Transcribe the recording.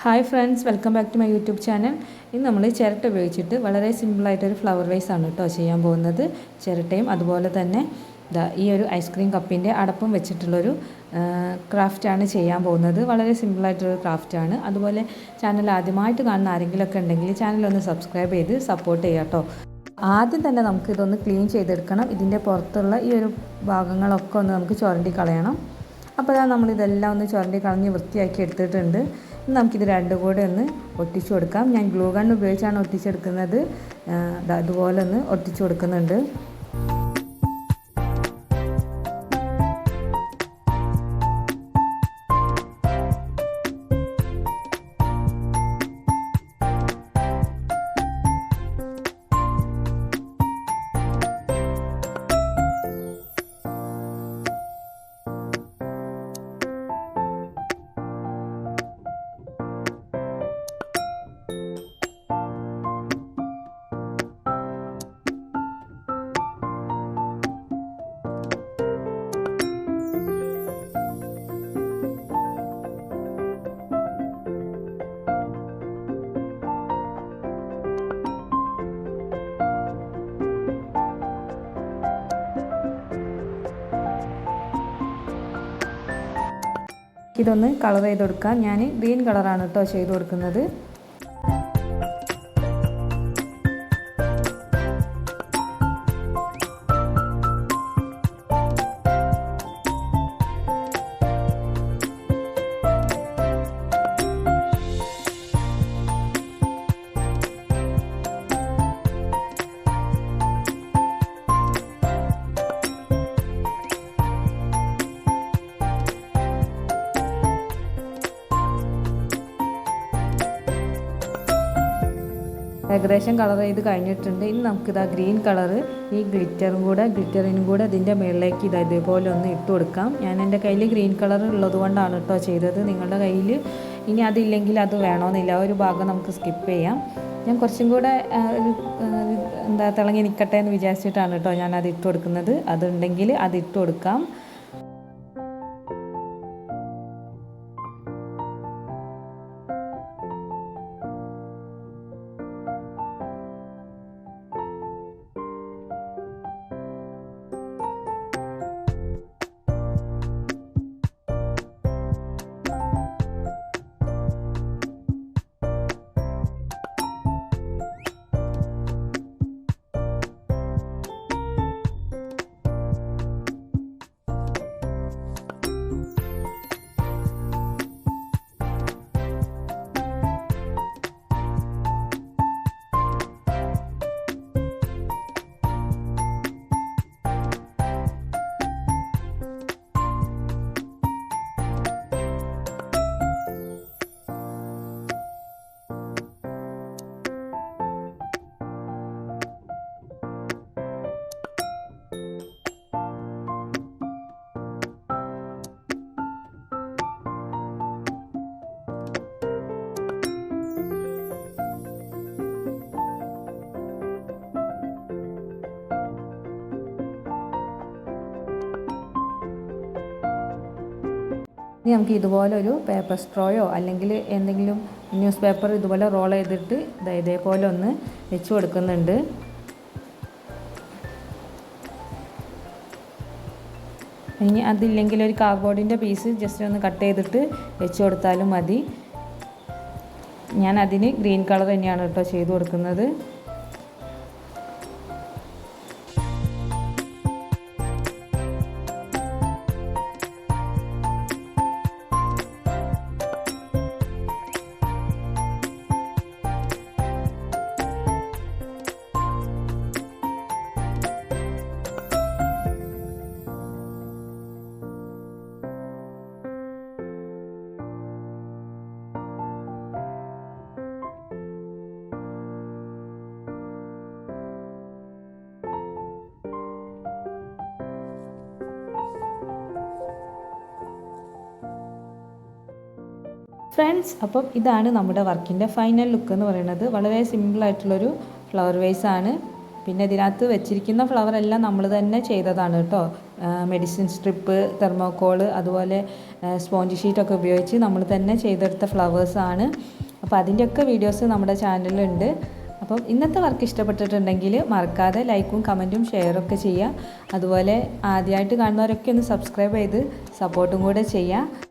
Hi friends welcome back to my YouTube channel ഇന്ന് നമ്മൾ ചിരട്ട ഉപയോഗിച്ചിട്ട് വളരെ സിമ്പിളായിട്ടൊരു ഫ്ലവർ വൈസ് ആണ് കേട്ടോ ചെയ്യാൻ പോകുന്നത്. ചിരട്ടയും അതുപോലെ തന്നെ ഈ ഒരു ഐസ്ക്രീം കപ്പിന്റെ അടപ്പം വെച്ചിട്ടുള്ളൊരു ക്രാഫ്റ്റാണ് ചെയ്യാൻ പോകുന്നത്. വളരെ സിമ്പിളായിട്ടൊരു ക്രാഫ്റ്റാണ് അതുപോലെ ചാനൽ ആദ്യമായിട്ട് കാണുന്ന ആരെങ്കിലുമൊക്കെ ഉണ്ടെങ്കിൽ ചാനൽ ഒന്ന് സബ്സ്ക്രൈബ് ചെയ്ത് സപ്പോർട്ട് ചെയ്യാം കേട്ടോ. ആദ്യം തന്നെ നമുക്ക് ഇതൊന്ന് ക്ലീൻ ചെയ്തെടുക്കണം. ഇതിന്റെ പുറത്തുള്ള ഈ ഒരു ഭാഗങ്ങളൊക്കെ ഒന്ന് നമുക്ക് ചുരണ്ടി കളയണം അപ്പോൾ നമ്മളിതെല്ലാം ഒന്ന് ചുരണ്ടി കളഞ്ഞ് വൃത്തിയാക്കി എടുത്തിട്ടുണ്ട്. നമുക്കിത് രണ്ടും കൂടെ ഒന്ന് ഒട്ടിച്ചു കൊടുക്കാം. ഞാൻ ഗ്ലൂ ഗൺ ഉപയോഗിച്ചാണ് ഒട്ടിച്ചെടുക്കുന്നത്. അതുപോലെ ഒന്ന് ഒട്ടിച്ചു കൊടുക്കുന്നുണ്ട്. ഇതൊന്ന് കളർ ചെയ്ത് കൊടുക്കാം. ഞാൻ ഗ്രീൻ കളറാണ് കേട്ടോ ചെയ്ത് കൊടുക്കുന്നത്. ഏകദേശം കളർ ചെയ്ത് കഴിഞ്ഞിട്ടുണ്ട്. ഇനി നമുക്കിതാ ഗ്രീൻ കളറ് ഈ ഗ്ലിറ്ററും കൂടെ ഗ്ലിറ്ററിനും കൂടെ ഇതിന്റെ മുകളിലേക്ക് ഇതാ ഇതേപോലെ ഒന്ന് ഇട്ട് കൊടുക്കാം. ഞാൻ എന്റെ കയ്യിൽ ഗ്രീൻ കളർ ഉള്ളത് കൊണ്ടാണ് കേട്ടോ ചെയ്തത്. നിങ്ങളുടെ കയ്യിൽ ഇനി അതില്ലെങ്കിൽ അത് വേണമെന്നില്ല ഒരു ഭാഗം നമുക്ക് സ്കിപ്പ് ചെയ്യാം. ഞാൻ കുറച്ചും കൂടെ എന്താ തിളങ്ങി നിൽക്കട്ടെ എന്ന് വിചാരിച്ചിട്ടാണ് കേട്ടോ ഞാൻ അത് ഇട്ട് കൊടുക്കുന്നത്. അതുണ്ടെങ്കിൽ അത് ഇട്ട് കൊടുക്കാം. ഇനി നമുക്ക് ഇതുപോലെ ഒരു പേപ്പർ സ്ട്രോയോ അല്ലെങ്കിൽ എന്തെങ്കിലും ന്യൂസ് പേപ്പർ ഇതുപോലെ റോൾ ചെയ്തിട്ട് ഇതേപോലെ ഒന്ന് വെച്ച് കൊടുക്കുന്നുണ്ട്. ഇനി അതില്ലെങ്കിൽ ഒരു കാർഡ്ബോർഡിന്റെ പീസ് ജസ്റ്റ് ഒന്ന് കട്ട് ചെയ്തിട്ട് വെച്ച് കൊടുത്താലും മതി. ഞാൻ അതിന് ഗ്രീൻ കളർ തന്നെയാണ് കേട്ടോ ചെയ്ത് കൊടുക്കുന്നത്. ഫ്രണ്ട്സ് അപ്പം ഇതാണ് നമ്മുടെ വർക്കിന്റെ ഫൈനൽ ലുക്ക് എന്ന് പറയുന്നത്. വളരെ സിമ്പിളായിട്ടുള്ളൊരു ഫ്ലവർ വേസ് ആണ്. പിന്നെ ഇതിനകത്ത് വെച്ചിരിക്കുന്ന ഫ്ലവർ എല്ലാം നമ്മൾ തന്നെ ചെയ്തതാണ് കേട്ടോ. മെഡിസിൻ സ്ട്രിപ്പ് തെർമോക്കോൾ അതുപോലെ സ്പോഞ്ച് ഷീറ്റൊക്കെ ഉപയോഗിച്ച് നമ്മൾ തന്നെ ചെയ്തെടുത്ത ഫ്ലവേഴ്സാണ് അപ്പോൾ അതിന്റെയൊക്കെ വീഡിയോസ് നമ്മുടെ ചാനലിലുണ്ട്. അപ്പം ഇന്നത്തെ വർക്ക് ഇഷ്ടപ്പെട്ടിട്ടുണ്ടെങ്കിൽ മറക്കാതെ ലൈക്കും കമന്റും ഒക്കെ ചെയ്യുക. അതുപോലെ ആദ്യമായിട്ട് കാണുന്നവരൊക്കെ ഒന്ന് സബ്സ്ക്രൈബ് ചെയ്ത് സപ്പോർട്ടും കൂടെ ചെയ്യുക.